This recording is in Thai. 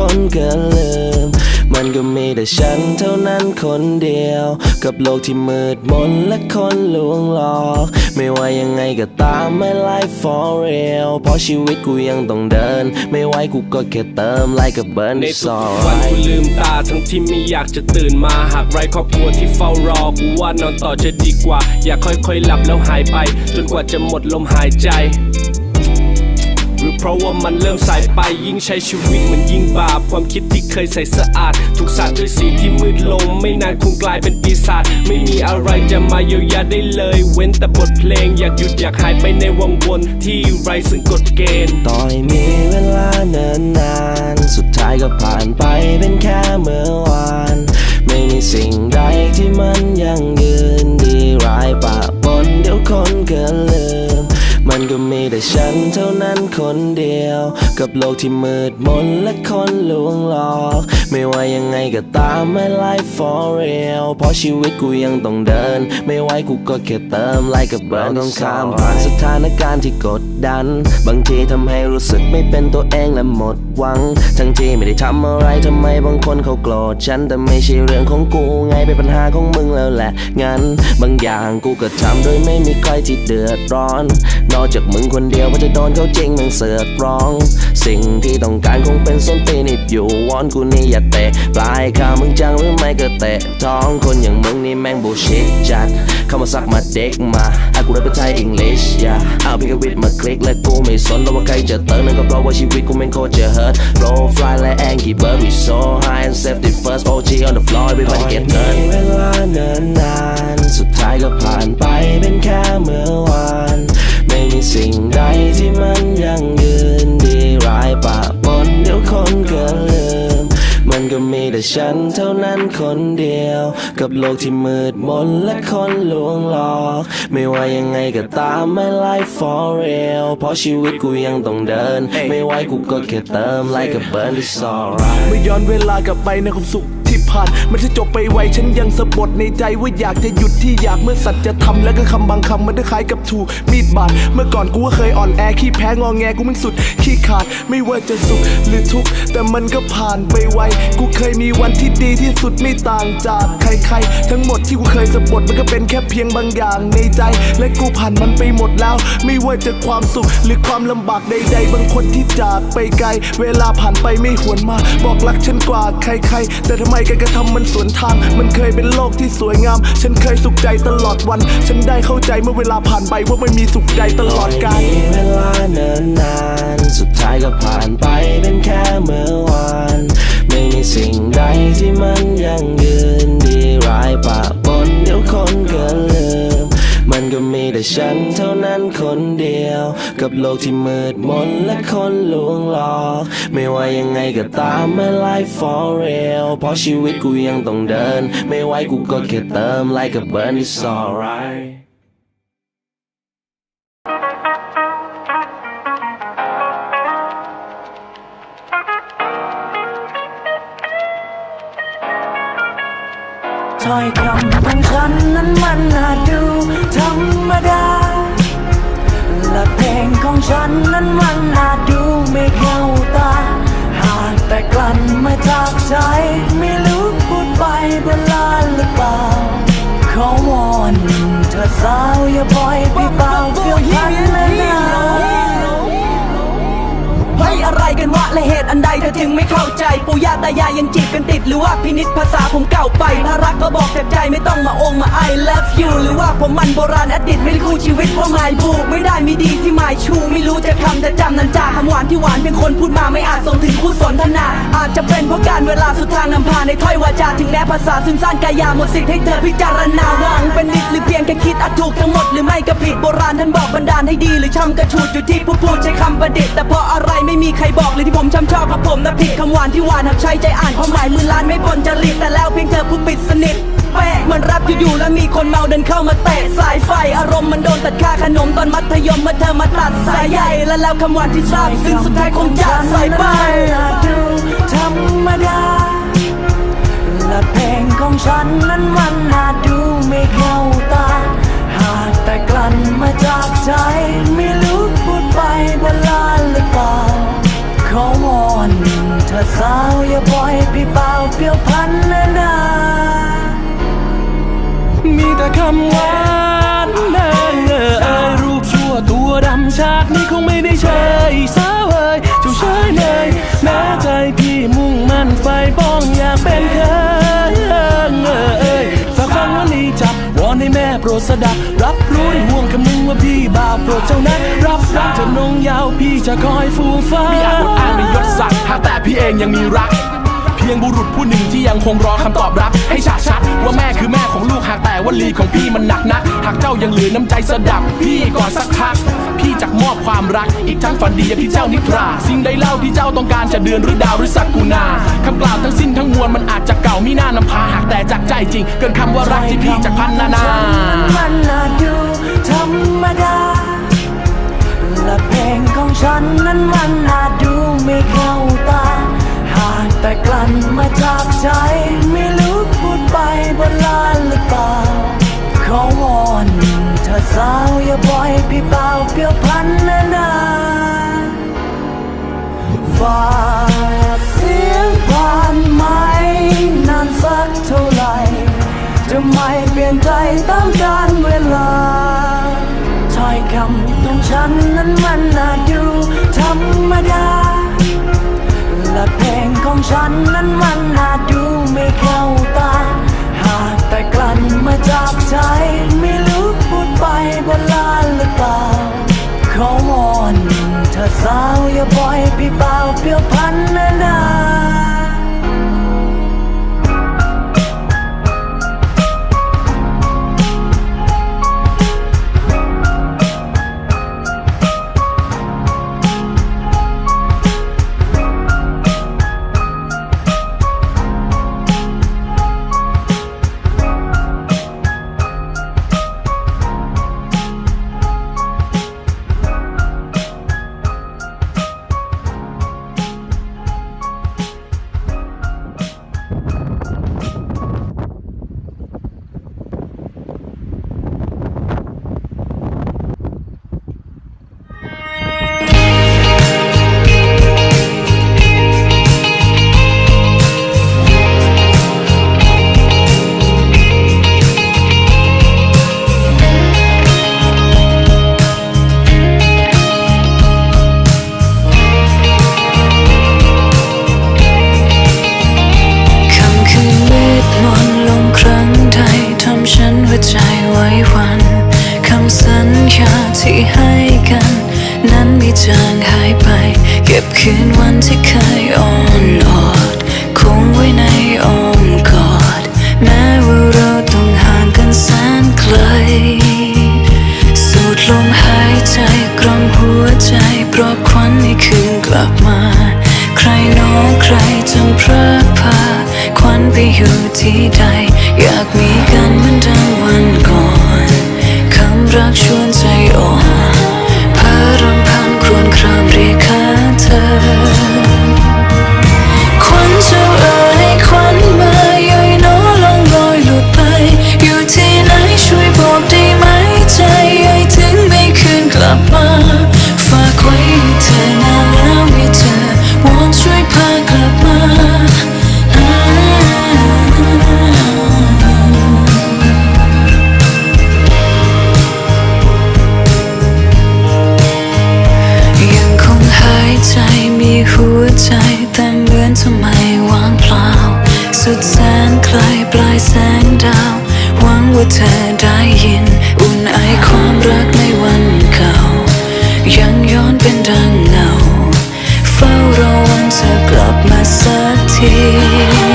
คนก็ลืม มันก็มีแต่ฉันเท่านั้นคนเดียว กับโลกที่มืดมนและคนลวงหลอก ไม่ว่ายังไงก็ตาม my life for real เพราะชีวิตกูยังต้องเดิน ไม่ไหวกูก็แค่เติม like a burn ใน it's ทุกๆวันกู alright ลืมตาทั้งที่ไม่อยากจะตื่นมาหากไรครอบครัวที่เฝ้ารอกูว่านอนต่อจะดีกว่า อยากค่อยๆหลับแล้วหายไป จนกว่าจะหมดลมหายใจหรือ เพราะว่ามันเริ่มสายไปยิ่งใช้ชีวิตมันยิ่งบาป ความคิดที่เคยใส่สะอาด ถูกสาดด้วยสีที่มืดลง ไม่นานคงกลายเป็นปีศาจไม่มีอะไรจะมาเยียวยาได้เลย เว้นแต่บทเพลงอยากหยุดอยากหายไปในวังวนที่ไร้ซึ่งกฎเกณฑ์ต่อยมีเวลาเนินนาน สุดท้ายก็ผ่านไปเป็นแค่เมื่อวาน ไม่มีสิ่งใดที่มันยังยืนดีร้ายปะปนเดี๋ยวคนเก็ลืม มันก็มีแต่ฉันเท่านั้นคนเดียว กับโลกที่มืดมนและคนลวงหลอก ไม่ว่ายังไงก็ตาม my life for real เพราะชีวิตกูยังต้องเดิน ไม่ไหวกูก็แค่เติม like a burn ต้องข้ามผ่านสถานการณ์ที่กดดัน บางทีทำให้รู้สึกไม่เป็นตัวเองและหมดหวัง ทั้งที่ไม่ได้ทำอะไรทำไมบางคนเขาโกรธฉันแต่ไม่ใช่เรื่องของกูไงเป็นปัญหาของมึงแล้วแหละงั้น บางอย่างกูก็ทำโดยไม่มีใครที่เดือดร้อนนอกจากมึงคนเดียวว่าจะโดนเขาจริงมึงเสือกร้อง สิ่งที่ต้องการคงเป็นส้นตีนบอยู่วอนกูนี่อย่าเตะปลายขามึงจังหรือไม่ก็เตะท้องคนอย่างมึงนี่แม่งบูชิดจัด เข้ามาซักมาเด็กมาอากูได้เป็นไทยอังกฤษอย่าเอาพิกวิทมาคลิกและกูไม่สนแล้วว่าใครจะเติมนั่นก็เพราะว่าชีวิตกูแม่งโคตรจะ hurt flow fly และ Angry Bird we so high and safety first OG on the floor everybody get done เวลาเนินนานสุดท้ายก็ผ่านไปเป็นแค่เมื่อวาน สิ่งใดที่มันยังยืนดีร้ายปะปนเดี๋ยวคนก็ลืม มันก็มีแต่ฉันเท่านั้นคนเดียว กับโลกที่มืดมนและคนลวงหลอก ไม่ว่ายังไงก็ตาม my life for real เพราะชีวิตกูยังต้องเดิน ไม่ไหวกูก็แค่เติม like a burn it's alright เมื่อย้อนเวลากลับไปในความสุข ผ่าน มันจะจบไปไวฉันยังสะบดในใจว่าอยากจะหยุดที่อยากเมื่อสัตว์จะทำแล้วก็คำบางคำมันได้คล้ายกับถูกมีดบาดเมื่อก่อนกูก็เคยอ่อนแอขี้แพ้งอแงกูไม่สุดขี้ขาดไม่ว่าจะสุขหรือทุกข์แต่มันก็ผ่านไปไวกูเคยมีวันที่ดีที่สุดไม่ต่างจากใครๆ ทั้งหมดที่กูเคยสะบดมันก็เป็นแค่เพียงบางอย่างในใจ และกูผ่านมันไปหมดแล้ว ไม่ว่าจะความสุขหรือความลำบากใด ๆ บางคนที่จากไปไกล เวลาผ่านไปไม่หวนมา บอกรักฉันกว่าใครๆ แต่ทำไมการกระทำมันสวนทาง มันเคยเป็นโลกที่สวยงาม ฉันเคยสุขใจตลอดวัน ฉันได้เข้าใจเมื่อเวลาผ่านไปว่าไม่มีสุขใจตลอดกาลเวลาเนินนาน สุดท้ายก็ผ่านไปเป็นแค่เมื่อวาน ไม่มีสิ่งใดที่มันยังยืนดีร้ายปะปนเดี๋ยวคนเกิน มันก็มีแต่ฉันเท่านั้นคนเดียว กับโลกที่มืดมนและคนลวงหลอก ไม่ว่ายังไงก็ตาม my life for real เพราะชีวิตกูยังต้องเดิน ไม่ไหวกูก็แค่เติม like a burn it's alright ถ้อยคำของฉันนั้นมันน่าดูันนั้นมันน่าดูไม่เข้าตา หากแต่กลั่นมาจากใจ ไม่รู้พูดไปบนลานหรือเปล่า ขอวอนเธอสาวอย่าปล่อยไปเบาเกี่ยวพันและหนาเฮ้ยอะไรกันวะและเหตุอันใดเธอถึงไม่เข้าใจ ปู่ย่าตายายยังจีบกันติด หรือว่าพินิษภาษาผมเก่าไปถ้ารักก็บอกจากใจไม่ต้องมาองมา I love you หรือว่าผมมันโบราณอดีตไม่ได้คู่ชีวิตเพราะหมายผูไม่ได้มีดีที่หมายชู ไม่รู้จะคำจะจำนันจาคำหวานที่หวานเพียงคนพูดมาไม่อาจส่งถึงคู่สนทนา อาจจะเป็นเพราะการเวลาสุดทางนำพาในถ้อยวาจาถึงแม้ภาษาซึมซ่านกายาหมดสิทธิ์ให้เธอพิจารณาหวังเป็นนิดหรือเพียงแค่คิดอาจถูกทั้งหมดหรือไม่ก็ผิดโบราณท่านบอก บันดาลให้ดีหรือช่ำกระชูดอยู่ที่ผู้พูดใช้คำประดิษฐ์แต่เพราะอะไรไม่มีใครบอกเลยที่ผมช้ำชอบกับผมนะผิดคำหวานที่หวานหากใช้ใจอ่านความหมายมือล้านไม่ปนจริตแต่แล้วเพียงเธอผู้ปิดสนิทเป๊ะเหมือนรับอยู่ๆแล้วมีคนเมาเดินเข้ามาเตะสายไฟอารมณ์มันโดนตัดค่าขนมตอนมัธยมเมื่อเธอมาตัดสายใยและแล้วคำหวานที่ทราบซึ่งสุดท้ายคงจะใส่ไปน่าดูธรรมดาและเพลงของฉันนั้นมัน พันนานา มีแต่คำหวานเอ่ยเอ่ยเอรูปชั่วตัวดำฉากนี้คงไม่ได้เชยสาวเอ่ยเจ้าเชยเนยแม้ใจพี่มุ่งมั่นไฟป้องอยากเป็นเคยเอ่ยเอ่ยเอ่ยฝากฟังวันนี้จับวอนให้แม่โปรดสดับรับรู้ในห่วงคำนึงว่าพี่บาวโปรดเจ้านั้นรับรักจะนงยาวพี่จะคอยฟูฟ้ามีอาจอดอ้างในยศศักดิ์หากแต่พี่เองยังมีรัก พียงบุรุษผู้หนึ่งที่ยังคงรอคำตอบรับ ให้ฉาชัด ว่าแม่คือแม่ของลูกหากแต่วลีของพี่มันหนักนัก หากเจ้ายังเหลือน้ำใจสดับ พี่ก่อนสักพัก พี่จักมอบความรัก อีกทั้งฝันดีพี่เจ้านิทรา สิ่งใดเล่าที่เจ้าต้องการจะเดือนหรือดาวหรือสักกุณาคำกล่าวทั้งสิ้นทั้งมวลมันอาจจะเก่ามีหน้านำพาหากแต่จากใจจริง เกินคำว่ารักที่พี่จะพันนานามันน่าดูธรรมดาและเพลงของฉันนั้นมันอา แต่กลั่นมาจากใจ ไม่รู้พูดไปบนลานหรือเปล่า ขอวอนเธอสาวอย่าปล่อยพี่เปล่าเปลี่ยวพันนานาฝากเสียงผ่านไหมนานสักเท่าไหร่จะไม่เปลี่ยนใจตามกาลเวลาถ้อยคำของฉันนั้นมันน่าดูธรรมดา และเพลงของฉันนั้นมันอาจดูไม่เข้าตา หากแต่กลั่นมาจากใจ ไม่รู้พูดไปบนลานหรือเปล่า ขอวอนเธอสาวอย่าปล่อย ที่ให้กัน นั้นไม่จางหายไป เก็บคืนวันที่เคยอ่อนออด คงไว้ในอ้อมกอด แม้ว่าเราต้องห่างกันแสนไกล สูดลมหายใจกล่อมหัวใจปลอบควันให้คืนกลับมา ใครน้อใครจำพระพาควันไปอยู่ที่ใด อยากมีกันเหมือนดัน รักชวนใจอ่อนพารำพันควรครามเรียกหาเธอ ปลายแสงดาว หวังว่าเธอได้ยิน อุ่นไอความรักในวันเก่า ยังย้อนเป็นดังเงา เฝ้ารอวันเธอกลับมาสักที